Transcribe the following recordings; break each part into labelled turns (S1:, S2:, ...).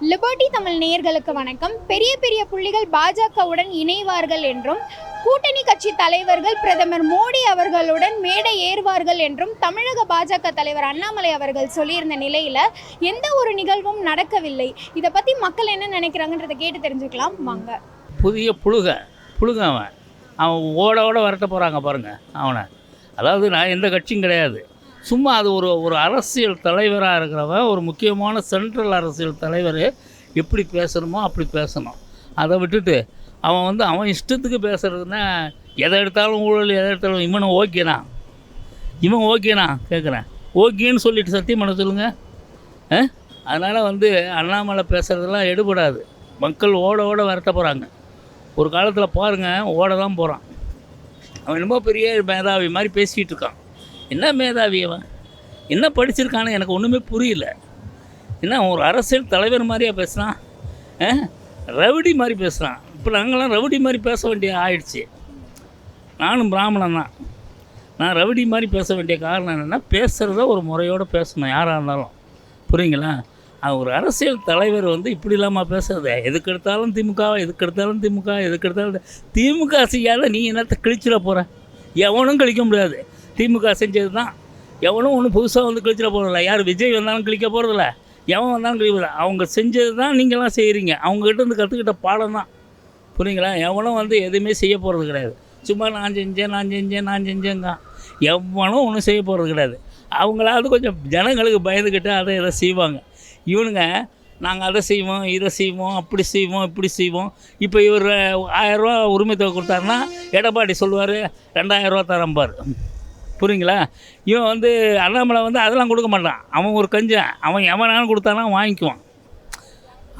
S1: Liberty Tamil நேயர்களுக்கு வணக்கம். பெரிய பெரிய புள்ளிகள் பாஜகவுடன் இணைவார்கள் என்றும் கூட்டணி கட்சி தலைவர்கள் பிரதமர் மோடி அவர்களுடன் மேடை ஏறுவார்கள் என்றும் தமிழக பாஜக தலைவர் அண்ணாமலை அவர்கள் சொல்லியிருந்த நிலையில எந்த ஒரு நிகழ்வும் நடக்கவில்லை. இதை பத்தி மக்கள் என்ன நினைக்கிறாங்கன்றதை கேட்டு தெரிஞ்சுக்கலாம். வாங்க.
S2: புதிய புழுக புழுக அவன். அவன் ஓட ஓட வரட்ட போகிறாங்க பாருங்கள் அவனை. அதாவது நான் எந்த கட்சியும் கிடையாது. சும்மா அது ஒரு ஒரு அரசியல் தலைவராக இருக்கிறவன் ஒரு முக்கியமான சென்ட்ரல் அரசியல் தலைவர் எப்படி பேசணுமோ அப்படி பேசணும். அதை விட்டுட்டு அவன் வந்து அவன் இஷ்டத்துக்கு பேசுகிறதுனா எதை எடுத்தாலும் ஊழல் எதை எடுத்தாலும் இவனை ஓகேனா இவன் ஓகேனா கேட்குறேன் ஓகேன்னு சொல்லிட்டு சத்தியம் பண்ண சொல்லுங்கள் அதனால் வந்து அண்ணாமலை பேசுகிறதெல்லாம் எடுபடாது. மக்கள் ஓட ஓட வரட்ட போகிறாங்க ஒரு காலத்தில் பாருங்கள் ஓட தான் போகிறான் அவன் என்னமோ பெரிய மேதாவி மாதிரி பேசிகிட்டு இருக்கான். என்ன மேதாவி அவன்? என்ன படிச்சிருக்கான்னு எனக்கு ஒன்றுமே புரியல. என்ன ஒரு அரசியல் தலைவர் மாதிரியா பேசுகிறான் ஆ? ரவுடி மாதிரி பேசுகிறான் இப்போ நாங்களாம் ரவுடி மாதிரி பேச வேண்டிய ஆயிடுச்சு. நானும் பிராமணன் தான். நான் ரவுடி மாதிரி பேச வேண்டிய காரணம் என்னென்னா பேசுகிறத ஒரு முறையோடு பேசணும் யாராக இருந்தாலும். புரியுங்களா? அவன் ஒரு அரசியல் தலைவர் வந்து இப்படி இல்லாமல் பேசுறது. எதுக்கு எடுத்தாலும் திமுக எதுக்கு எடுத்தாலும் திமுக எதுக்கு எடுத்தாலும் திமுக செய்யாத நீ என்னத்தை கிழிச்சிட போகிற எவனும் கழிக்க முடியாது. திமுக செஞ்சது தான். எவனும் ஒன்றும் புதுசாக வந்து கிழிச்சிட போகிறதில்ல யார் விஜய் வந்தாலும் கிழிக்க போகிறதில்ல எவன் வந்தாலும் கிழிக்க அவங்க செஞ்சது தான் நீங்களாம் செய்கிறீங்க அவங்ககிட்ட இருந்து கற்றுக்கிட்ட பாடம் தான். புரியுங்களா? எவனும் வந்து எதுவுமே செய்ய போகிறது கிடையாது. சும்மா நான் செஞ்சேன் நான் செஞ்சேன் நான் செஞ்சேங்க எவனும் ஒன்றும் செய்ய போகிறது கிடையாது. அவங்களாவது கொஞ்சம் ஜனங்களுக்கு பயந்துக்கிட்டு அதை இதை செய்வாங்க. இவனுங்க நாங்கள் அதை செய்வோம் இதை செய்வோம் அப்படி செய்வோம் இப்படி செய்வோம். இப்போ இவர் ஆயரூவா உரிமை தொகை கொடுத்தாருன்னா எடப்பாடி சொல்லுவார் ரெண்டாயிரரூவா தரம்பார். புரியுங்களா? இவன் வந்து அண்ணாமலை வந்து அதெல்லாம் கொடுக்க மாட்டான். அவன் ஒரு கஞ்சன். அவன் எவனாலும் கொடுத்தாலும் வாங்கிக்குவான்.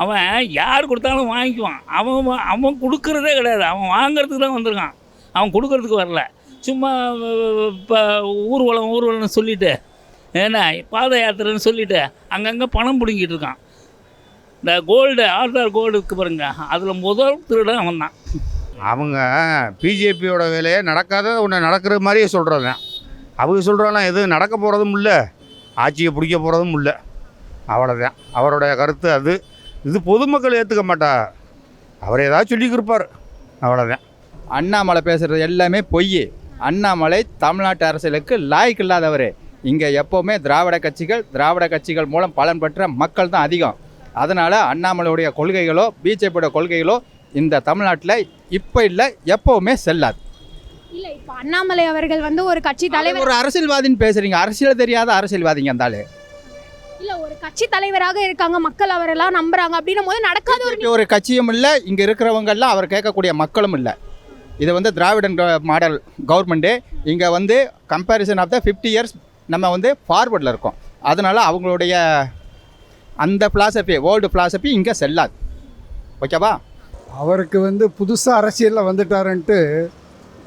S2: அவன் யார் கொடுத்தாலும் வாங்கிக்குவான். அவன் அவன் கொடுக்குறதே கிடையாது. அவன் வாங்குறதுக்கு தான் வந்திருக்கான். அவன் கொடுக்கறதுக்கு வரல. சும்மா இப்போ ஊர்வலம் ஊர்வலம்னு சொல்லிட்டு ஏன்னா பாத யாத்திரைன்னு சொல்லிட்டு அங்கங்கே பணம் பிடுங்கிட்டு இருக்கான். இந்த கோல்டு ஆர்டார் கோல்டு இருக்கு பாருங்க. அதில் முதல் திருடன் அவன் தான்
S3: அவங்க பிஜேபியோட வேலையே நடக்காத ஒன்று நடக்கிற மாதிரியே சொல்கிறது அவங்க சொல்கிறானா எதுவும் நடக்க போகிறதும் இல்லை. ஆட்சியை பிடிக்க போகிறதும் இல்லை. அவ்வளோதான் அவருடைய கருத்து அது. இது பொதுமக்கள் ஏற்றுக்க மாட்டா. அவர் ஏதாவது சொல்லிக்கிருப்பார். அவ்வளோதான்
S4: அண்ணாமலை பேசுகிறது எல்லாமே பொய் அண்ணாமலை தமிழ்நாட்டு அரசியலுக்கு லாய்க்கு இல்லாதவர். இங்கே எப்போவுமே திராவிட கட்சிகள் திராவிட கட்சிகள் மூலம் பலன் பெற்ற மக்கள் தான் அதிகம். அதனால் அண்ணாமலையுடைய கொள்கைகளோ பிஜேபியோட கொள்கைகளோ இந்த தமிழ்நாட்டில் இப்போ இல்லை எப்போவுமே செல்லாது.
S1: அண்ணாமலை அவர்கள் வந்து ஒரு கட்சி தலைவர்
S4: ஒரு அரசியல்வாதின்னு பேசுறீங்க. அரசியல் தெரியாத அரசியல்வாதிங்க அந்த ஆளு.
S1: இல்ல ஒரு கட்சி தலைவராக இருக்காங்க. மக்கள் அவரெல்லாம் நம்புறாங்க. அப்படின்னும் போது நடக்காத ஒரு
S4: ஒரு கட்சியும் இல்லை. இங்கே இருக்கிறவங்க எல்லாம் அவர் கேட்கக்கூடிய மக்களும் இல்லை. இது வந்து திராவிடன் மாடல் கவர்மெண்ட்டு இங்கே வந்து comparison of the fifty years நம்ம வந்து ஃபார்வர்டில் இருக்கோம். அதனால் அவங்களுடைய அந்த ஃபிலாசபி வேர்ல்டு ஃபிலாசபி இங்கே செல்லாது. ஓகேவா?
S5: அவருக்கு வந்து புதுசாக அரசியலில் வந்துட்டாருன்ட்டு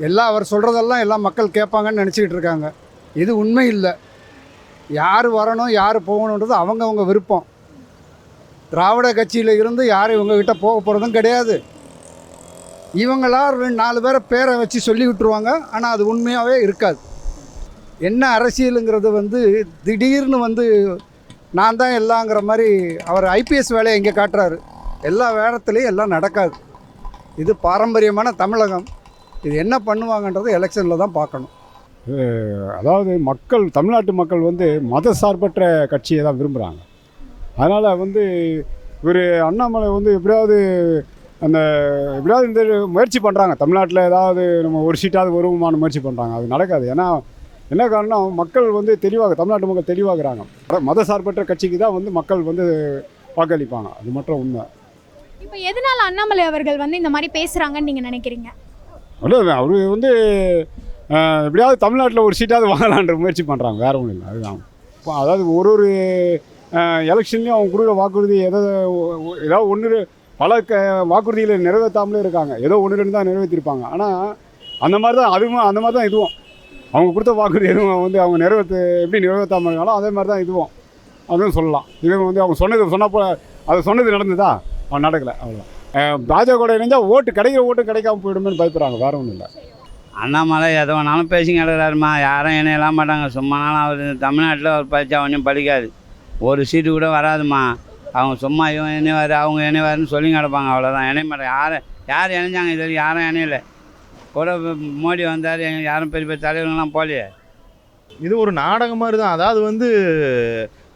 S5: எல்லாம் அவர் சொல்கிறதெல்லாம் எல்லாம் மக்கள் கேட்பாங்கன்னு நினச்சிக்கிட்டு இருக்காங்க. இது உண்மை இல்லை. யார் வரணும் யார் போகணுன்றது அவங்கவுங்க விருப்பம். திராவிட கட்சியில் இருந்து யாரும் இவங்கக்கிட்ட போக போகிறதும் கிடையாது. இவங்களா நாலு பேரை பேரை வச்சு சொல்லி விட்டுருவாங்க. ஆனால் அது உண்மையாகவே இருக்காது. என்ன அரசியலுங்கிறது வந்து திடீர்னு வந்து நான் தான் எல்லாங்கிற மாதிரி அவர் ஐபிஎஸ் வேலையை இங்கே காட்டுறாரு. எல்லா வேடத்துலேயும் எல்லாம் நடக்காது. இது பாரம்பரியமான தமிழகம். இது என்ன பண்ணுவாங்கன்றது எலெக்ஷனில் தான் பார்க்கணும்.
S6: அதாவது மக்கள் தமிழ்நாட்டு மக்கள் வந்து மத சார்பற்ற கட்சியை தான் விரும்புகிறாங்க அதனால் வந்து இவர் அண்ணாமலை வந்து எப்படியாவது அந்த எப்படியாவது இந்த முயற்சி பண்ணுறாங்க தமிழ்நாட்டில் ஏதாவது நம்ம ஒரு சீட்டாவது வருமான முயற்சி பண்ணுறாங்க அது நடக்காது. ஏன்னா என்ன காரணம் மக்கள் வந்து தெளிவாக தமிழ்நாட்டு மக்கள் தெளிவாகிறாங்க. மத சார்பற்ற கட்சிக்கு தான் வந்து மக்கள் வந்து வாக்களிப்பாங்க. அது மட்டும் உண்மை.
S1: இப்ப எதனால அண்ணாமலை அவர்கள் வந்து இந்த மாதிரி பேசுறாங்கன்னு நீங்க நினைக்கிறீங்க?
S6: இல்லை அவர் வந்து எப்படியாவது தமிழ்நாட்டில் ஒரு சீட்டாவது வாங்கலான்ற முயற்சி பண்ணுறாங்க வேற ஒன்றும் இல்லை அதுதான். இப்போ அதாவது ஒரு ஒரு எலெக்ஷன்லேயும் அவங்க கொடுக்குற வாக்குறுதி எதை ஏதாவது ஒன்று பல க வாக்குறுதிகளை நிறைவேற்றாமலே இருக்காங்க. ஏதோ ஒன்று ரெண்டு தான் நிறைவேற்றிருப்பாங்க ஆனால் அந்த மாதிரி தான் அதுவும் அந்த மாதிரி தான் இதுவும். அவங்க கொடுத்த வாக்குறுதி எதுவும் வந்து அவங்க நிறைவேற்ற எப்படி நிறைவேற்றாமல் இருக்காங்களோ அதே மாதிரி தான் இதுவும். அதுவும் சொல்லலாம். இதுவும் வந்து அவங்க சொன்னது சொன்னப்போ அது சொன்னது நடந்ததா? அவன் நடக்கலை அவ்வளோதான் பாஜக இணைஞ்சால் ஓட்டு கிடைக்கிற ஓட்டு கிடைக்காம போயிடுமேன்னு பயப்படுறாங்க வேற ஒன்றும் இல்லை.
S7: அண்ணாமலை எதை வேணாலும் பேசிங்க கிடக்குறாருமா யாரும் இணையெல்லாம் மாட்டாங்க. சும்மானாலும் அவர் தமிழ்நாட்டில் அவர் படித்தா ஒன்றும் படிக்காது. ஒரு சீட்டு கூட வராதுமா அவங்க சும்மா இவன் இணைவார் அவங்க இணைவாருன்னு சொல்லி கிடப்பாங்க. அவ்வளோதான் இணைய மாட்டாங்க யாரும் யார் இணைஞ்சாங்க இது வரைக்கும் யாரும் இணையல. கூட மோடி வந்தார். யாரும் பெரிய பெரிய தலைவர்கள்லாம் போகலையே
S8: இது ஒரு நாடகம் மாதிரி தான் அதாவது வந்து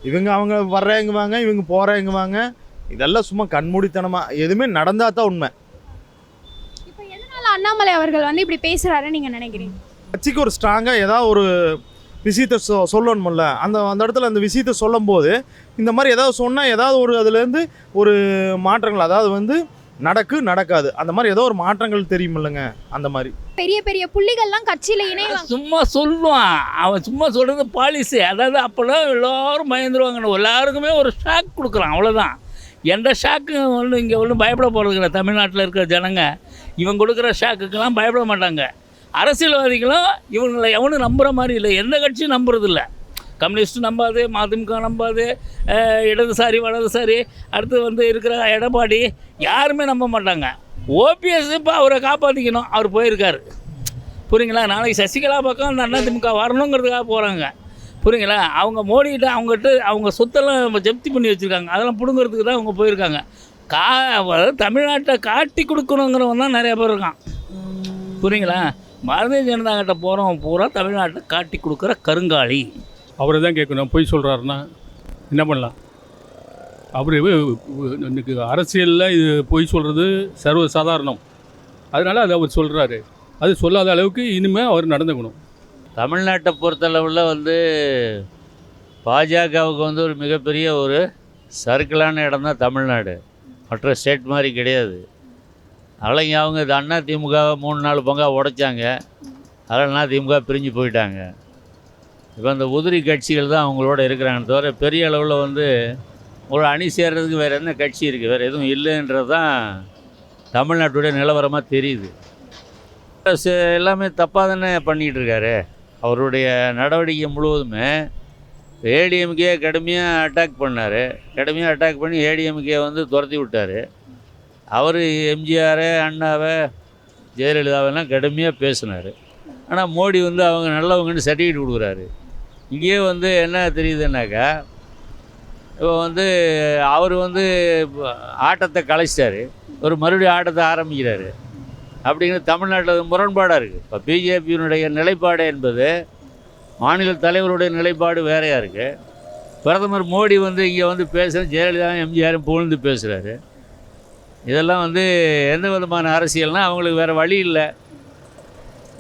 S8: இவங்க அவங்க வர்றேங்குவாங்க இவங்க போகிறேங்குவாங்க இதெல்லாம் சும்மா கண்மூடித்தனமாக எதுவுமே நடந்தால் தான் உண்மை.
S1: இப்போ எதனால அண்ணாமலை அவர்கள் வந்து இப்படி பேசுறாருன்னு நீங்க நினைக்கிறீங்க?
S8: கட்சிக்கு ஒரு ஸ்ட்ராங்காக ஏதாவது ஒரு விஷயத்தை சொ சொல்லணும்ல. அந்த அந்த இடத்துல அந்த விஷயத்தை சொல்லும்போது இந்த மாதிரி ஏதாவது சொன்னால் ஏதாவது ஒரு அதுலேருந்து ஒரு மாற்றங்கள் அதாவது வந்து நடக்கு நடக்காது. அந்த மாதிரி ஏதோ ஒரு மாற்றங்கள் தெரியுமில்லைங்க அந்த மாதிரி.
S1: பெரிய பெரிய புள்ளிகள்லாம் கட்சியில இணைவாங்க
S2: சும்மா சொல்லுவான். அவன் சும்மா சொல்கிறது பாலிசி அதாவது அப்போல்லாம் எல்லாரும் பயந்துருவாங்க எல்லாருக்குமே ஒரு ஷாக் கொடுக்குறான். அவ்வளோதான் எந்த ஷாக்கு ஒன்றும் இங்கே ஒன்றும் பயப்பட போகிறது இல்லை. தமிழ்நாட்டில் இருக்கிற ஜனங்க இவன் கொடுக்குற ஷாக்குக்கெல்லாம் பயப்பட மாட்டாங்க. அரசியல்வாதிகளும் இவங்களை எவனும் நம்புகிற மாதிரி இல்லை. எந்த கட்சியும் நம்புறதில்ல கம்யூனிஸ்ட் நம்பாது மதிமுக நம்பாது இடதுசாரி வலதுசாரி அடுத்து வந்து இருக்கிற எடப்பாடி யாருமே நம்ப மாட்டாங்க. ஓபிஎஸ் இப்போ அவரை காப்பாற்றிக்கணும் அவர் போயிருக்காரு. புரியுங்களா? நாளைக்கு சசிகலா பக்கம் அந்த அதிமுக வரணுங்கிறதுக்காக போகிறாங்க புரியுங்களா? அவங்க மோடிக்கிட்ட அவங்ககிட்ட அவங்க சொத்தெல்லாம் ஜப்தி பண்ணி வச்சுருக்காங்க. அதெல்லாம் பிடுங்கிறதுக்கு தான் அவங்க போயிருக்காங்க. கா தமிழ்நாட்டை காட்டி கொடுக்கணுங்கிறவன் தான் நிறைய பேர் இருக்கான். புரியுங்களா? பாரதிய ஜனதா கிட்ட போகிறவன் பூரா தமிழ்நாட்டை காட்டி கொடுக்குற கருங்காலி.
S9: அவரை தான் கேட்கணும். பொய் சொல்கிறாருன்னா என்ன பண்ணலாம்? அவர் இன்னைக்கு அரசியலில் இது பொய் சொல்கிறது சர்வ சாதாரணம். அதனால் அதை அவர் சொல்கிறாரு அது சொல்லாத அளவுக்கு இனிமேல் அவர் நடந்துக்கணும்.
S2: தமிழ்நாட்டை பொறுத்தளவில் வந்து பாஜகவுக்கு வந்து ஒரு மிகப்பெரிய ஒரு சர்க்கிளான இடம் தான் தமிழ்நாடு. மற்ற ஸ்டேட் மாதிரி கிடையாது. அலைங்க அவங்க இது அண்ணா திமுக மூணு நாலு பங்காக உடைச்சாங்க. அதனால் திமுக பிரிஞ்சு போயிட்டாங்க. இப்போ அந்த உதிரி கட்சிகள் தான் அவங்களோட இருக்கிறாங்க தவிர பெரிய அளவில் வந்து ஒரு அணி சேர்றதுக்கு வேறு என்ன கட்சி இருக்குது வேறு எதுவும் இல்லைன்றது தான் தமிழ்நாட்டுடைய நிலவரமாக தெரியுது. எல்லாமே தப்பாக தானே பண்ணிகிட்டு இருக்காரு? அவருடைய நடவடிக்கை முழுவதுமே ஏடிஎம்கே கடுமையாக அட்டாக் பண்ணார். கடுமையாக அட்டாக் பண்ணி ஏடிஎம்கே வந்து துரத்தி விட்டார். அவர் எம்ஜிஆரே அண்ணாவை ஜெயலலிதாவெல்லாம் கடுமையாக பேசினார். ஆனால் மோடி வந்து அவங்க நல்லவங்கன்னு சர்டிஃபிகேட் கொடுக்குறாரு. இங்கேயே வந்து என்ன தெரியுதுன்னாக்கா இப்போ வந்து அவர் வந்து ஆட்டத்தை கலைச்சிட்டாரு. ஒரு மறுபடியும் ஆட்டத்தை ஆரம்பிக்கிறாரு. அப்படிங்கிற தமிழ்நாட்டில் முரண்பாடாக இருக்குது இப்போ பிஜேபியினுடைய நிலைப்பாடு என்பது மாநில தலைவருடைய நிலைப்பாடு வேறையாக இருக்குது பிரதமர் மோடி வந்து இங்கே வந்து பேசுகிற ஜெயலலிதா எம்ஜிஆரும் புகழ்ந்து பேசுகிறாரு இதெல்லாம் வந்து எந்த விதமான அரசியல்னால் அவங்களுக்கு வேறு வழி இல்லை.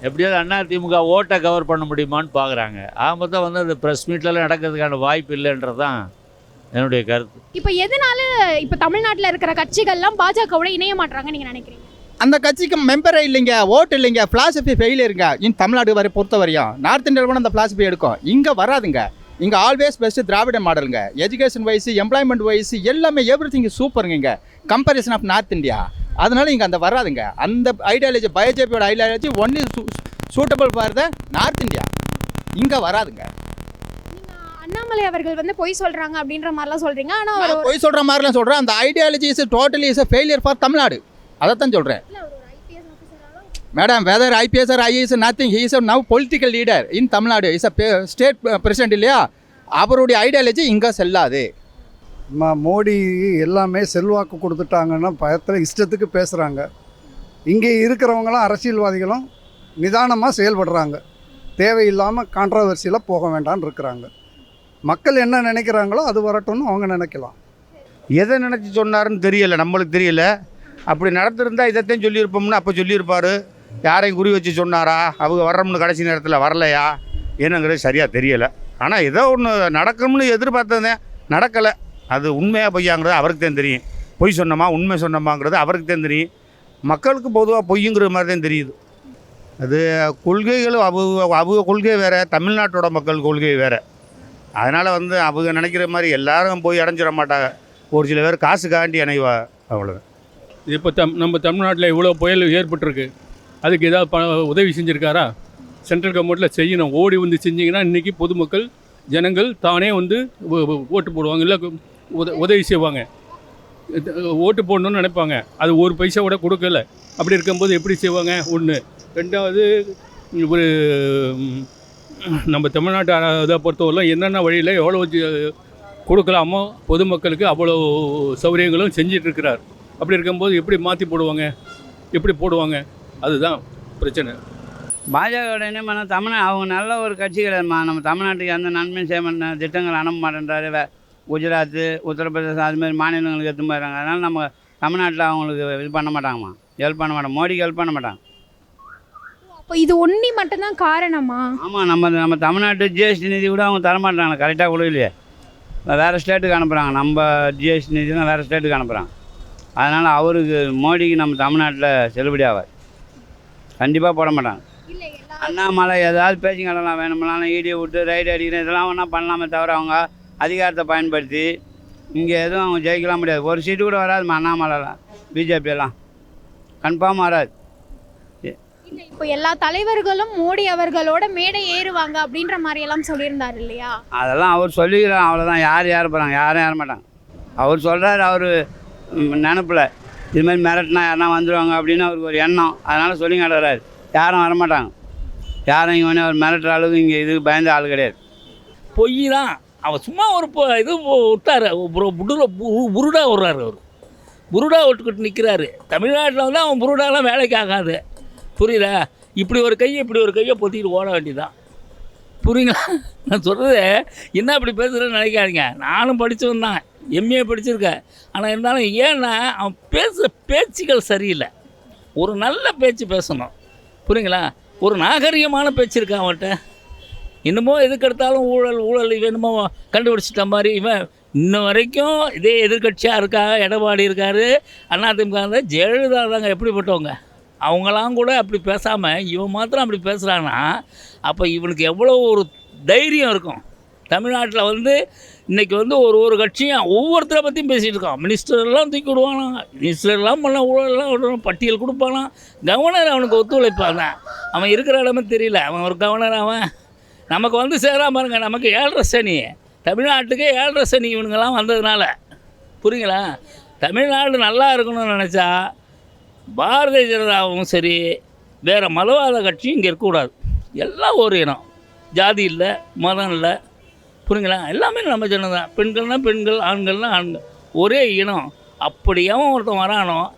S2: எப்படியாவது அண்ணா திமுக ஓட்டை கவர் பண்ண முடியுமான்னு பார்க்குறாங்க ஆக தான் வந்து அந்த ப்ரெஸ் மீட்லலாம் நடக்கிறதுக்கான வாய்ப்பு இல்லைன்றது தான் என்னுடைய கருத்து.
S1: இப்போ எதனால இப்போ தமிழ்நாட்டில் இருக்கிற கட்சிகள்லாம் பாஜகவோட இணைய மாட்டுறாங்க நீங்கள் நினைக்கிறீங்க?
S4: அந்த கட்சிக்கு மெம்பரே இல்லைங்க ஓட்டு இல்லைங்க பிலாசபி ஃபெயிலியருங்க இந்த தமிழ்நாடு வரை பொறுத்த வரையும் நார்த் இந்தியாவில் கூட அந்த பிலாசபி எடுக்கும். இங்கே வராதுங்க. இங்கே ஆல்வேஸ் பெஸ்ட்டு திராவிட மாடலுங்க. எஜுகேஷன் வைஸ் எம்ப்ளாய்மெண்ட் வைஸ் எல்லாமே எவ்ரி திங் சூப்பருங்க இங்கே கம்பேரிசன் ஆஃப் நார்த் இந்தியா அதனால இங்கே அந்த வராதுங்க. அந்த ஐடியாலஜி பிஜேபியோட ideology only suitable for the north India இங்கே வராதுங்க.
S1: அண்ணாமலை அவர்கள் வந்து பொய் சொல்றாங்க அப்படின்ற மாதிரிலாம் சொல்றீங்க. ஆனா அவர்
S4: நான் பொய் சொல்கிற மாதிரிலாம் சொல்கிறேன் அந்த ideology is totally is failure for Tamil Nadu. அதைத்தான் சொல்கிறேன் madam whether IPS or IAS nothing he is now political leader in Tamil Nadu is a state president இல்லையா? அவருடைய ஐடியாலஜி இங்கே செல்லாது.
S5: ம மோடி எல்லாமே செல்வாக்கு கொடுத்துட்டாங்கன்னா பயத்தில் இஷ்டத்துக்கு பேசுகிறாங்க இங்கே இருக்கிறவங்களும் அரசியல்வாதிகளும் நிதானமாக செயல்படுறாங்க. தேவையில்லாமல் கான்ட்ரவர்சியில் போக வேண்டாம்னு இருக்கிறாங்க. மக்கள் என்ன நினைக்கிறாங்களோ அது வரட்டும்னு அவங்க நினைக்கலாம்.
S3: எதை நினச்சி சொன்னாருன்னு தெரியல நம்மளுக்கு தெரியல. அப்படி நடத்திருந்தா இதைத்தையும் சொல்லியிருப்போம்னு அப்போ சொல்லியிருப்பார். யாரையும் குறி வச்சு சொன்னாரா? அவங்க வர்றோம்னு கடைசி நேரத்தில் வரலையா? என்னங்கிறது சரியாக தெரியலை. ஆனால் ஏதோ ஒன்று நடக்கும்னு எதிர்பார்த்ததேன் நடக்கலை. அது உண்மையாக பொய்யாங்கிறது அவருக்கு தான் தெரியும். பொய் சொன்னோமா உண்மை சொன்னோமாங்கிறது அவருக்கு தான் தெரியும். மக்களுக்கு பொதுவாக பொய்யுங்கிற மாதிரி தான் தெரியுது. அது கொள்கைகளும் அவங்க அவங்க கொள்கை வேறு தமிழ்நாட்டோட மக்கள் கொள்கை வேறு. அதனால் வந்து அவங்க நினைக்கிற மாதிரி எல்லாரும் போய் அடைஞ்சிட மாட்டாங்க. ஒரு சில பேர் காசுக்காண்டி இணைவா அவ்வளோதான்
S9: இப்போ தம் நம்ம தமிழ்நாட்டில் இவ்வளோ புயல் ஏற்பட்டிருக்கு. அதுக்கு ஏதாவது ப உதவி செஞ்சுருக்காரா? சென்ட்ரல் கவர்மெண்ட்டில் செய்யணும். ஓடி வந்து செஞ்சிங்கன்னா இன்றைக்கி பொதுமக்கள் ஜனங்கள் தானே வந்து ஓட்டு போடுவாங்க. இல்லை உத உதவி செய்வாங்க. ஓட்டு போடணும்னு நினைப்பாங்க. அது ஒரு பைசா கூட கொடுக்கல. அப்படி இருக்கும்போது எப்படி செய்வாங்க? ஒன்று ரெண்டாவது ஒரு நம்ம தமிழ்நாட்டு இதை பொறுத்தவரைலாம் என்னென்ன வழியில் எவ்வளோ கொடுக்கலாமோ பொதுமக்களுக்கு அவ்வளோ சௌகரியங்களும் செஞ்சிட்ருக்கிறார் அப்படி இருக்கும்போது எப்படி மாற்றி போடுவாங்க? எப்படி போடுவாங்க? அதுதான் பிரச்சனை.
S7: பாஜகவோட என்ன பண்ண தமிழ் அவங்க நல்ல ஒரு கட்சி கிடையாதுமா நம்ம தமிழ்நாட்டுக்கு எந்த நன்மையும் செய்ய மாட்டேன் திட்டங்கள் அனுப்ப மாட்டேன்றாரு. வே- குஜராத்து உத்தரப்பிரதேசம் அது மாதிரி மாநிலங்களுக்கு எடுத்து போயிடுறாங்க. அதனால் நம்ம தமிழ்நாட்டில் அவங்களுக்கு இது பண்ண மாட்டாங்கம்மா. ஹெல்ப் பண்ண மாட்டாங்க. மோடிக்கு ஹெல்ப் பண்ண மாட்டாங்க.
S1: அப்போ இது ஒன்னி மட்டும்தான் காரணமா
S7: ஆமாம் நம்ம நம்ம தமிழ்நாட்டு ஜிஎஸ்டி நிதி கூட அவங்க தரமாட்டாங்க. கரெக்டாக கொடுக்கலையே. வேறு ஸ்டேட்டுக்கு அனுப்புகிறாங்க நம்ம ஜிஎஸ்டி நிதினா வேறு ஸ்டேட்டுக்கு அனுப்புகிறாங்க அதனால் அவருக்கு மோடிக்கு நம்ம தமிழ்நாட்டில் செல்லுபடி ஆகாது கண்டிப்பாக போட மாட்டாங்க. அண்ணாமலை ஏதாவது பேச்சுக்கிடலாம் வேணும்னாலும் ஈடியை விட்டு ரைடு அடிக்கிறேன் இதெல்லாம் ஒன்றா பண்ணலாமே தவிர அவங்க அதிகாரத்தை பயன்படுத்தி இங்கே எதுவும் அவங்க ஜெயிக்கலாம் முடியாது. ஒரு சீட்டு கூட வராதுமா அண்ணாமலைலாம் பிஜேபி எல்லாம். கன்ஃபார்ம் வராது.
S1: இப்போ எல்லா தலைவர்களும் மோடி அவர்களோட மேடை ஏறுவாங்க அப்படின்ற மாதிரி எல்லாம் சொல்லியிருந்தாரு இல்லையா?
S7: அதெல்லாம் அவர் சொல்லிக்கிறார் அவ்வளோதான் யார் யார் போகிறாங்க யாரும் ஏற மாட்டாங்க. அவர் சொல்கிறார் அவர் நினப்பில். இது மாதிரி மிரட்டினா யாருனா வந்துடுவாங்க அப்படின்னு அவருக்கு ஒரு எண்ணம். அதனால் சொல்லி கிடறாரு யாரும் வரமாட்டாங்க. யாரும் இங்கே வந்து அவர் மிரட்டுற அளவுக்கு இங்கே இதுக்கு பயந்த ஆள் கிடையாது.
S2: பொய் தான் அவர் சும்மா ஒரு பொ- இது விட்டார். விட்டாரு புருடா விட்றாரு அவர். புருடா விட்டுக்கிட்டு நிற்கிறாரு தமிழ்நாட்டில் வந்து அவன் புருடாலாம் வேலைக்கு ஆகாது. புரியுதா? இப்படி ஒரு கையை இப்படி ஒரு கையை பொத்திக்கிட்டு ஓட வேண்டியதான் புரியுங்களா? நான் சொல்கிறது என்ன இப்படி பேசுகிறேன்னு நினைக்காதீங்க. நானும் படித்தவன் தான் எம்ஏ படிச்சிருக்க. ஆனால் இருந்தாலும் ஏன்னா அவன் பேசுகிற பேச்சுகள் சரியில்லை. ஒரு நல்ல பேச்சு பேசணும். புரியுங்களா? ஒரு நாகரிகமான பேச்சு இருக்கா அவன்கிட்ட? என்னமோ எதுக்கெடுத்தாலும் ஊழல் ஊழல் இவன் என்னமோ கண்டுபிடிச்சிட்ட மாதிரி இவன் இன்ன வரைக்கும் இதே எதிர்க்கட்சியாக இருக்கா எடப்பாடி இருக்கார் அதிமுக இருந்தா ஜெயலலிதா தாங்க எப்படிப்பட்டவங்க? அவங்களாம் கூட அப்படி பேசாமல் இவன் மாத்திரம் அப்படி பேசுகிறான்னா அப்போ இவனுக்கு எவ்வளோ ஒரு தைரியம் இருக்கும். தமிழ்நாட்டில் வந்து இன்றைக்கி வந்து ஒரு ஒரு கட்சியும் ஒவ்வொருத்தரை பற்றியும் பேசிகிட்டு இருக்கான். மினிஸ்டர்லாம் தூக்கி விடுவானா? மினிஸ்டர்லாம் பண்ண ஊழலாம் விடுவான் பட்டியல் கொடுப்பானா? கவர்னர் அவனுக்கு ஒத்துழைப்பான். அவன் இருக்கிற இடமே தெரியல. அவன் ஒரு கவர்னர் அவன். நமக்கு வந்து சேராம பாருங்க. நமக்கு ஏழரை சனி. தமிழ்நாட்டுக்கே ஏழரை சனி இவனுங்கெல்லாம் வந்ததுனால. புரியுங்களா? தமிழ்நாடு நல்லா இருக்கணும்னு நினச்சா பாரதிய ஜனதாவும் சரி வேறு மதவாத கட்சியும் இங்கே இருக்கக்கூடாது. எல்லாம் ஒரு இனம். ஜாதி இல்லை மதம் இல்லை புரியுங்களா? எல்லாமே நம்ம ஜனம் தான் பெண்கள்னால் பெண்கள் ஆண்கள்னால் ஆண்கள். ஒரே இனம். அப்படியாவும் ஒருத்தன் வரானோ